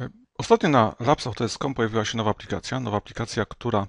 or Ostatnio na Labs Autodesk.com pojawiła się nowa aplikacja, nowa aplikacja, która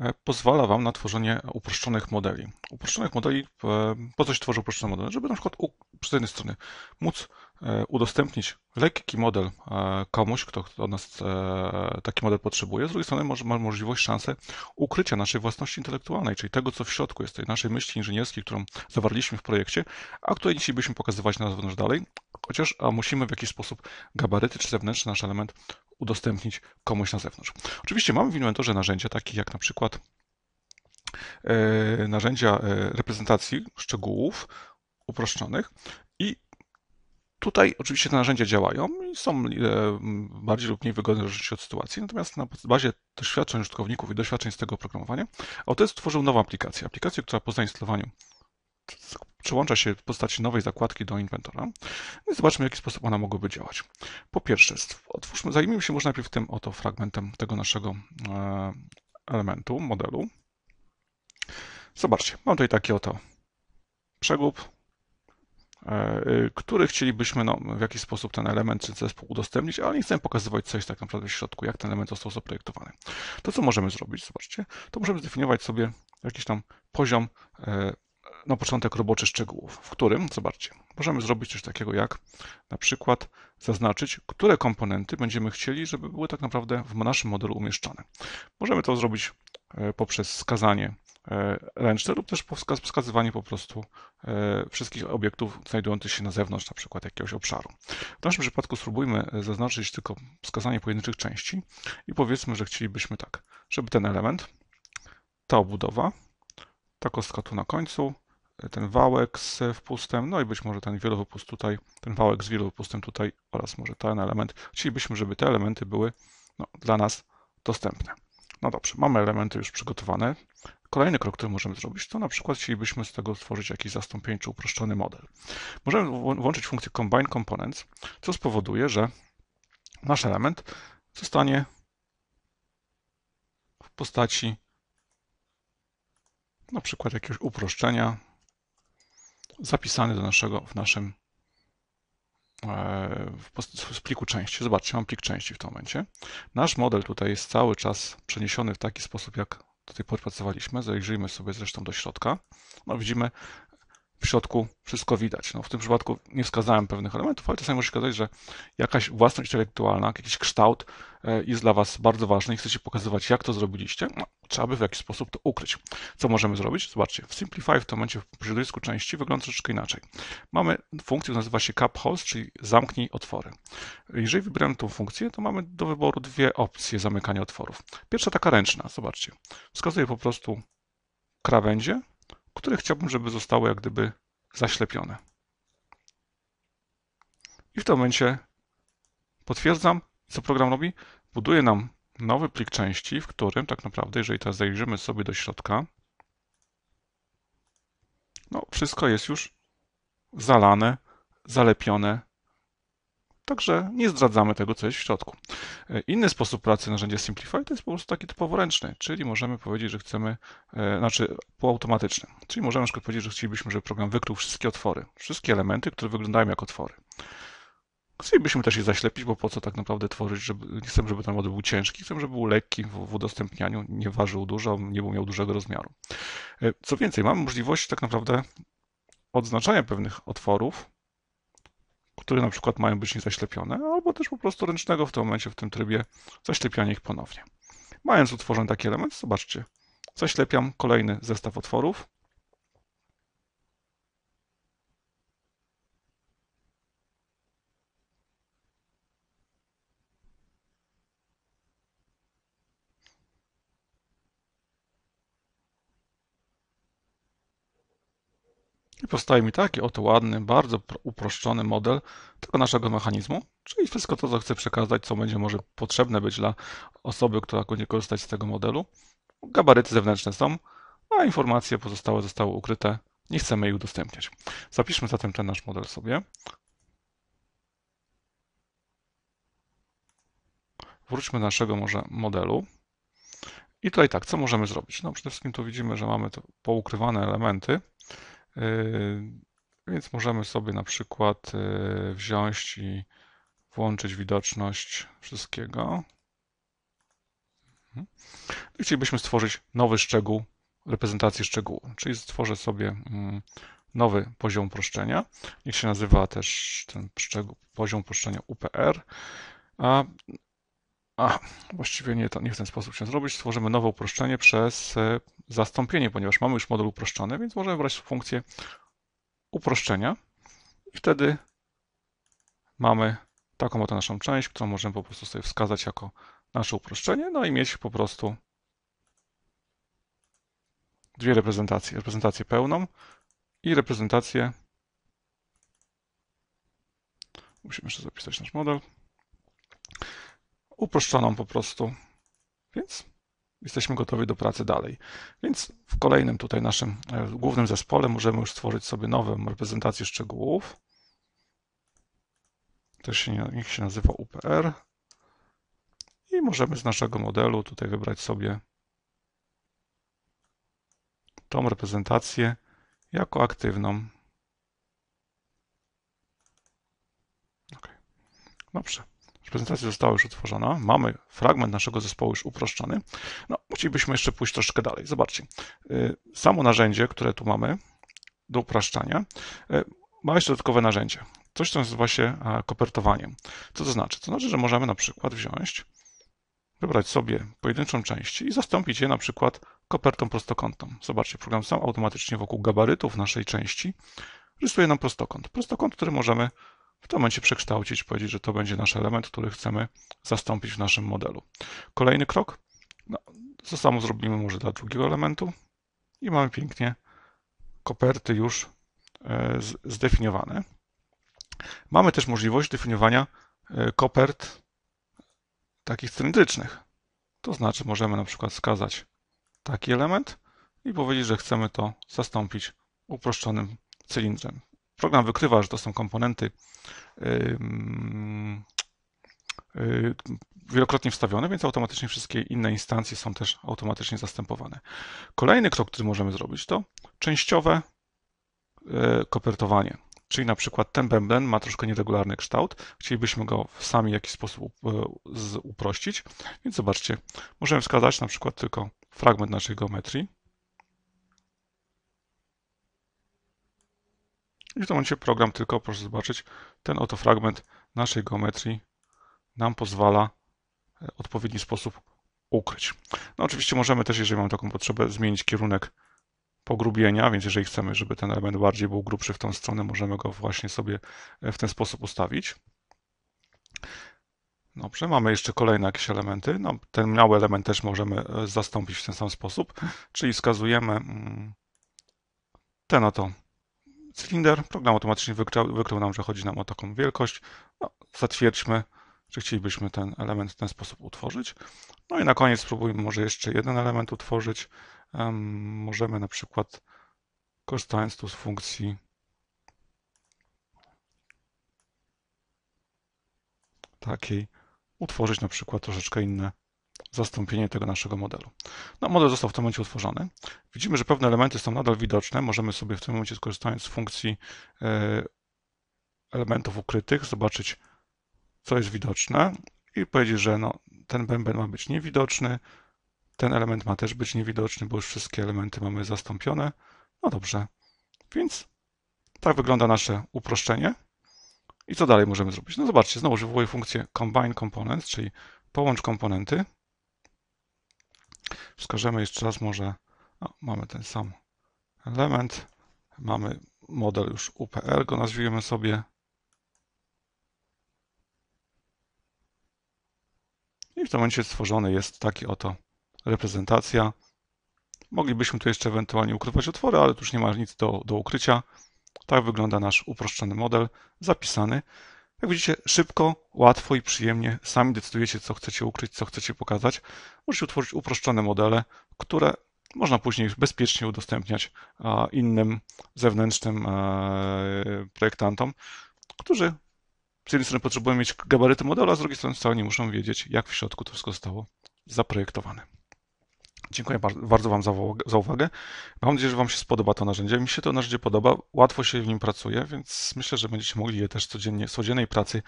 e, pozwala Wam na tworzenie uproszczonych modeli. Uproszczonych modeli, e, po co się tworzy uproszczone modele? Żeby na przykład z jednej strony móc e, udostępnić lekki model komuś, kto od nas taki model potrzebuje, z drugiej strony ma możliwość, szansę ukrycia naszej własności intelektualnej, czyli tego, co w środku jest, tej naszej myśli inżynierskiej, którą zawarliśmy w projekcie, a której dzisiaj byśmy pokazywać na zewnątrz dalej, chociaż musimy w jakiś sposób gabaryty czy zewnętrzny nasz element udostępnić komuś na zewnątrz. Oczywiście mamy w inwentorze narzędzia takie jak na przykład e, narzędzia e, reprezentacji szczegółów uproszczonych i Tutaj oczywiście te narzędzia działają i są e, bardziej lub mniej wygodne w zależności od sytuacji, natomiast na bazie doświadczeń użytkowników i doświadczeń z tego oprogramowania Autodesk stworzył nową aplikację. Aplikację, która po zainstalowaniu przyłącza się w postaci nowej zakładki do inwentora. No I zobaczmy, w jaki sposób ona mogłaby działać. Po pierwsze, otwórzmy, zajmijmy się może najpierw tym oto fragmentem tego naszego e, elementu, modelu. Zobaczcie, mam tutaj taki oto przegub, e, który chcielibyśmy no, w jakiś sposób ten element czy zespół udostępnić, ale nie chcemy pokazywać, co jest tak naprawdę w środku, jak ten element został zaprojektowany. To, co możemy zrobić, zobaczcie, to możemy zdefiniować sobie jakiś tam poziom e, na początek roboczy szczegółów, w którym, zobaczcie, możemy zrobić coś takiego jak na przykład zaznaczyć, które komponenty będziemy chcieli, żeby były tak naprawdę w naszym modelu umieszczone. Możemy to zrobić e, poprzez wskazanie e, ręczne lub też wskazywanie po prostu e, wszystkich obiektów znajdujących się na zewnątrz, na przykład jakiegoś obszaru. W naszym przypadku spróbujmy zaznaczyć tylko wskazanie pojedynczych części i powiedzmy, że chcielibyśmy tak, żeby ten element, ta obudowa, ta kostka tu na końcu, ten wałek z wpustem, no i być może ten wielowypust tutaj, ten wałek z wielowypustem tutaj oraz może ten element. Chcielibyśmy, żeby te elementy były no, dla nas dostępne. No dobrze, mamy elementy już przygotowane. Kolejny krok, który możemy zrobić, to na przykład chcielibyśmy z tego stworzyć jakiś zastąpieńczy, uproszczony model. Możemy włączyć funkcję Combine Components, co spowoduje, że nasz element zostanie w postaci na przykład jakiegoś uproszczenia, zapisany do naszego, w naszym e, w pliku części. Zobaczcie, mam plik części w tym momencie. Nasz model tutaj jest cały czas przeniesiony w taki sposób, jak do tej pory pracowaliśmy. Zajrzyjmy sobie zresztą do środka. No, widzimy w środku wszystko widać. No, w tym przypadku nie wskazałem pewnych elementów, ale czasami może się okazać, że jakaś własność intelektualna, jakiś kształt e, jest dla Was bardzo ważny i chcecie pokazywać, jak to zrobiliście. No, trzeba by w jakiś sposób to ukryć. Co możemy zrobić? Zobaczcie, w Simplify w tym momencie w środowisku części wygląda troszeczkę inaczej. Mamy funkcję, która nazywa się Cap czyli zamknij otwory. Jeżeli wybieram tą funkcję, to mamy do wyboru dwie opcje zamykania otworów. Pierwsza taka ręczna, zobaczcie. Wskazuję po prostu krawędzie które chciałbym, żeby zostały jak gdyby zaślepione. I w tym momencie potwierdzam, co program robi. Buduje nam nowy plik części, w którym tak naprawdę, jeżeli teraz zajrzymy sobie do środka, no wszystko jest już zalane, zalepione, Także nie zdradzamy tego, co jest w środku. E, inny sposób pracy narzędzia Simplify to jest po prostu taki typowo ręczny, czyli możemy powiedzieć, że chcemy, e, znaczy półautomatyczny. Czyli możemy na przykład powiedzieć, że chcielibyśmy, żeby program wykrył wszystkie otwory, wszystkie elementy, które wyglądają jak otwory. Chcielibyśmy też je zaślepić, bo po co tak naprawdę tworzyć, żeby, nie chcemy, żeby ten model był ciężki, chcemy, żeby był lekki w, w udostępnianiu, nie ważył dużo, nie był miał dużego rozmiaru. E, co więcej, mamy możliwość tak naprawdę odznaczania pewnych otworów które na przykład mają być niezaślepione, albo też po prostu ręcznego w tym momencie, w tym trybie zaślepiania ich ponownie. Mając utworzony taki element, zobaczcie, zaślepiam kolejny zestaw otworów, powstaje mi taki oto ładny, bardzo uproszczony model tego naszego mechanizmu, czyli wszystko to, co chcę przekazać, co będzie może potrzebne być dla osoby, która będzie korzystać z tego modelu. Gabaryty zewnętrzne są, a informacje pozostałe zostały ukryte. Nie chcemy ich udostępniać. Zapiszmy zatem ten nasz model sobie. Wróćmy do naszego może modelu. I tutaj tak, co możemy zrobić? No przede wszystkim tu widzimy, że mamy poukrywane elementy. Yy, więc możemy sobie na przykład yy, wziąć i włączyć widoczność wszystkiego. Mhm. Chcielibyśmy stworzyć nowy szczegół, reprezentację szczegółu, czyli stworzę sobie mm, nowy poziom uproszczenia. Niech się nazywa też ten szczegół, poziom uproszczenia UPR. A, a właściwie nie, nie w ten sposób się zrobić. Stworzymy nowe uproszczenie przez e, zastąpienie, ponieważ mamy już model uproszczony, więc możemy wybrać funkcję uproszczenia i wtedy mamy taką oto naszą część, którą możemy po prostu sobie wskazać jako nasze uproszczenie, no i mieć po prostu dwie reprezentacje. Reprezentację pełną i reprezentację. Musimy jeszcze zapisać nasz model. Uproszczoną po prostu. Więc jesteśmy gotowi do pracy dalej. Więc w kolejnym tutaj naszym e, głównym zespole możemy już stworzyć sobie nową reprezentację szczegółów. Też się, niech się nazywa UPR. I możemy z naszego modelu tutaj wybrać sobie tą reprezentację jako aktywną. OK. Dobrze. Prezentacja została już utworzona. Mamy fragment naszego zespołu już uproszczony. No, musielibyśmy jeszcze pójść troszkę dalej. Zobaczcie. Y, samo narzędzie, które tu mamy do upraszczania, y, ma jeszcze dodatkowe narzędzie. Coś, co nazywa się kopertowaniem. Co to znaczy? To znaczy, że możemy na przykład wziąć, wybrać sobie pojedynczą część i zastąpić je na przykład kopertą prostokątną. Zobaczcie, program sam automatycznie wokół gabarytów naszej części rysuje nam prostokąt. Prostokąt, który możemy w tym momencie przekształcić, powiedzieć, że to będzie nasz element, który chcemy zastąpić w naszym modelu. Kolejny krok, no, to samo zrobimy może dla drugiego elementu i mamy pięknie koperty już e, zdefiniowane. Mamy też możliwość definiowania e, kopert takich cylindrycznych. To znaczy możemy na przykład wskazać taki element i powiedzieć, że chcemy to zastąpić uproszczonym cylindrem. Program wykrywa, że to są komponenty wielokrotnie wstawione, więc automatycznie wszystkie inne instancje są też automatycznie zastępowane. Kolejny krok, który możemy zrobić, to częściowe e, kopertowanie. Czyli na przykład ten bęben ma troszkę nieregularny kształt, chcielibyśmy go sami w jakiś sposób uprościć, więc zobaczcie, możemy wskazać na przykład tylko fragment naszej geometrii. I w tym momencie program tylko, proszę zobaczyć, ten oto fragment naszej geometrii nam pozwala e, w odpowiedni sposób ukryć. No oczywiście możemy też, jeżeli mamy taką potrzebę, zmienić kierunek pogrubienia, więc jeżeli chcemy, żeby ten element bardziej był grubszy w tą stronę, możemy go właśnie sobie e, w ten sposób ustawić. Dobrze, mamy jeszcze kolejne jakieś elementy. No, ten mały element też możemy e, zastąpić w ten sam sposób, czyli wskazujemy mm, ten oto cylinder. Program automatycznie wykrył, wykrył nam, że chodzi nam o taką wielkość. No, zatwierdźmy, że chcielibyśmy ten element w ten sposób utworzyć. No i na koniec spróbujmy może jeszcze jeden element utworzyć. Możemy na przykład korzystając tu z funkcji takiej utworzyć na przykład troszeczkę inne zastąpienie tego naszego modelu. No, model został w tym momencie utworzony. Widzimy, że pewne elementy są nadal widoczne. Możemy sobie w tym momencie, skorzystając z funkcji e, elementów ukrytych, zobaczyć, co jest widoczne i powiedzieć, że no, ten bęben ma być niewidoczny, ten element ma też być niewidoczny, bo już wszystkie elementy mamy zastąpione. No dobrze, więc tak wygląda nasze uproszczenie. I co dalej możemy zrobić? No zobaczcie, znowu wywołuję funkcję combine components, czyli połącz komponenty. Wskażemy jeszcze raz może, no, mamy ten sam element, mamy model już UPR, go nazwijmy sobie. I w tym momencie stworzony jest taki oto reprezentacja. Moglibyśmy tu jeszcze ewentualnie ukrywać otwory, ale tu już nie ma nic do, do ukrycia. Tak wygląda nasz uproszczony model zapisany. Jak widzicie, szybko, łatwo i przyjemnie sami decydujecie, co chcecie ukryć, co chcecie pokazać. Możecie utworzyć uproszczone modele, które można później bezpiecznie udostępniać innym zewnętrznym e, projektantom, którzy z jednej strony potrzebują mieć gabaryty modelu, a z drugiej strony wcale nie muszą wiedzieć, jak w środku to wszystko zostało zaprojektowane. Dziękuję bardzo Wam za uwagę. Mam nadzieję, że Wam się spodoba to narzędzie. Mi się to narzędzie podoba, łatwo się w nim pracuje, więc myślę, że będziecie mogli je też codziennie, w codziennej pracy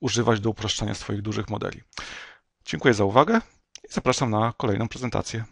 używać do uproszczania swoich dużych modeli. Dziękuję za uwagę i zapraszam na kolejną prezentację.